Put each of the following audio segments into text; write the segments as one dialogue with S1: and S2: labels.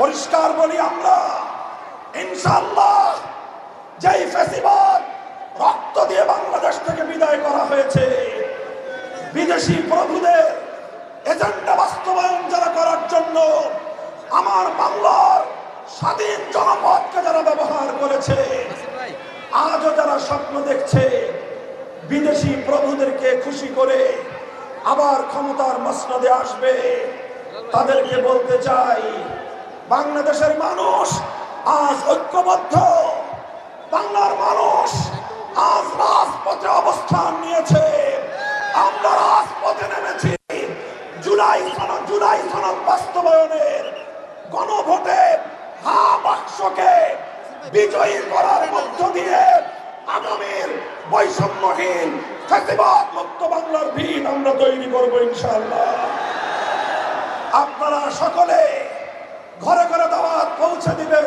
S1: পরিষ্কার বলি আমরা ইনশাল্লাহ যেই ফেসিবাদ রক্ত দিয়ে বাংলাদেশ থেকে বিদায় করা হয়েছে, বিদেশি প্রভুদের এজেন্ডা বাস্তবায়ন যারা করার জন্য আমার বাংলার স্বাধীন জনপদকে যারা ব্যবহার করেছে, আজও যারা স্বপ্ন দেখছে বিদেশি প্রভুদেরকে খুশি করে আবার ক্ষমতার মসনদে আসবে, তাদেরকে বলতে চাই বাংলাদেশের মানুষ আজ ঐক্যবদ্ধ। বাংলার মানুষ আজ রাজপথে অবস্থান নিয়েছে। আমরা রাজপথে নেমেছি। জুলাই সনদ জুলাই সনদ বাস্তবায়নের গণভোটে হা বাক্সকে বিজয়ী করার মধ্য দিয়ে আগামীর বৈষম্যহীন ফ্যাসিবাদ মুক্ত বাংলার ভিত আমরা তৈরি করব ইনশাআল্লাহ। আপনারা সকলে ঘরে ঘরে দাওয়াত পৌঁছে দিবেন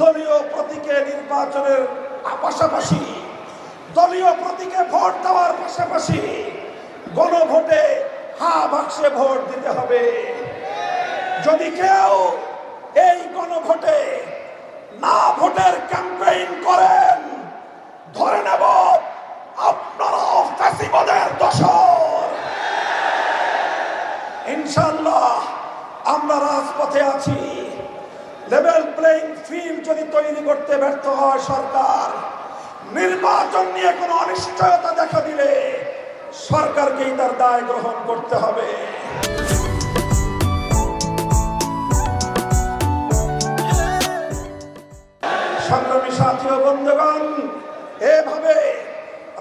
S1: দলীয় প্রতীকে নির্বাচনের পাশাপাশি, দলীয় প্রতীকে ভোট দেওয়ার পাশাপাশি গণভোটে হা বাক্সে ভোট দিতে হবে। যদি কেউ এই গণভোটে রাজপথে আছি। লেভেল প্লেইং ফিল্ড যদি তৈরি করতে ব্যর্থ হয় সরকার, নির্বাচন নিয়ে কোনো অনিশ্চয়তা দেখা দিলে সরকারকেই তার দায় গ্রহণ করতে হবে। সংগ্রামী সাথী ও বন্ধুগণ, এভাবে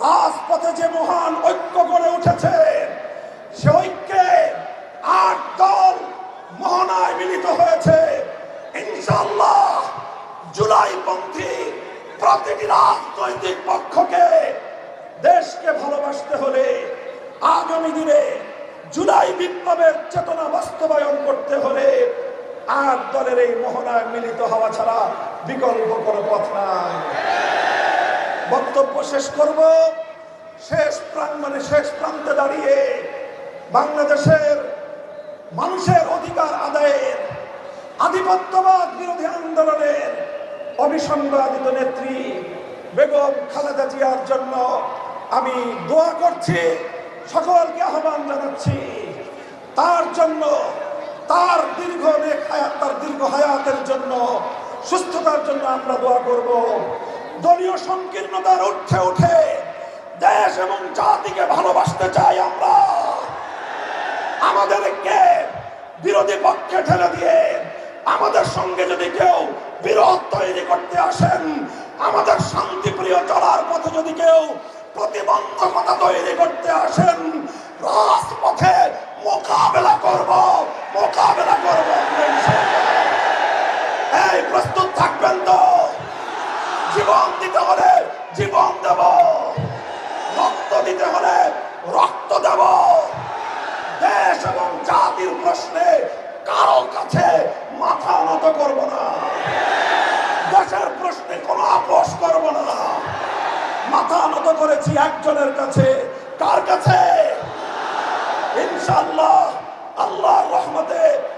S1: রাজপথে যে মহান ঐক্য গড়ে উঠেছে সে ঐক্যে আট দল মোহনায় মিলিত হয়েছে। ইনশাল্লাহ জুলাই পন্থী প্রতিটি রাজনৈতিক পক্ষকে দেশকে ভালোবাসতে হলে আগামী দিনে জুলাই বিপ্লবের চেতনা বাস্তবায়ন করতে হলে আর দলের এই মোহনায় মিলিত হওয়া ছাড়া বিকল্প কোনো পথ নাই। বক্তব্য শেষ করব। শেষ প্রাঙ্গনে শেষ প্রান্তে দাঁড়িয়ে বাংলাদেশের আধিপত্যবাদ বিরোধী আন্দোলনের অবিসংবাদিত নেত্রী বেগম খালেদা জিয়ার জন্য আমি দোয়া করছি, সকলকে আহ্বান জানাচ্ছি। তার জন্য, তার দীর্ঘ হায়াত তার দীর্ঘ হায়াতের জন্য, সুস্থতার জন্য আমরা দোয়া করব। দলীয় সংকীর্ণতার উঠে উঠে দেশ এবং জাতিকে ভালোবাসতে চাই আমরা। আমাদেরকে বিরোধী পক্ষে ঠেলে দিয়ে আমাদের সঙ্গে যদি কেউ বিরোধ তৈরি করতে আসেন, আমাদের শান্তিপ্রিয় চলার পথে যদি কেউ প্রতিবন্ধকতা তৈরি করতে আসেন, রাজপথে মোকাবেলা করব মোকাবেলা করব। এই প্রস্তুত থাকবেন তো? জীবন দিতে হলে জীবন দেব, রক্ত দিতে হলে রক্ত দেব। দেশ এবং জাতির প্রশ্নে কারও কাছে মাথা নত করব না। দেশের প্রশ্নে কোনো আপোষ করব না। মাথা নত করেছি একজনের কাছে। কার কাছে? ইনশাল্লাহ আল্লাহ রহমতে।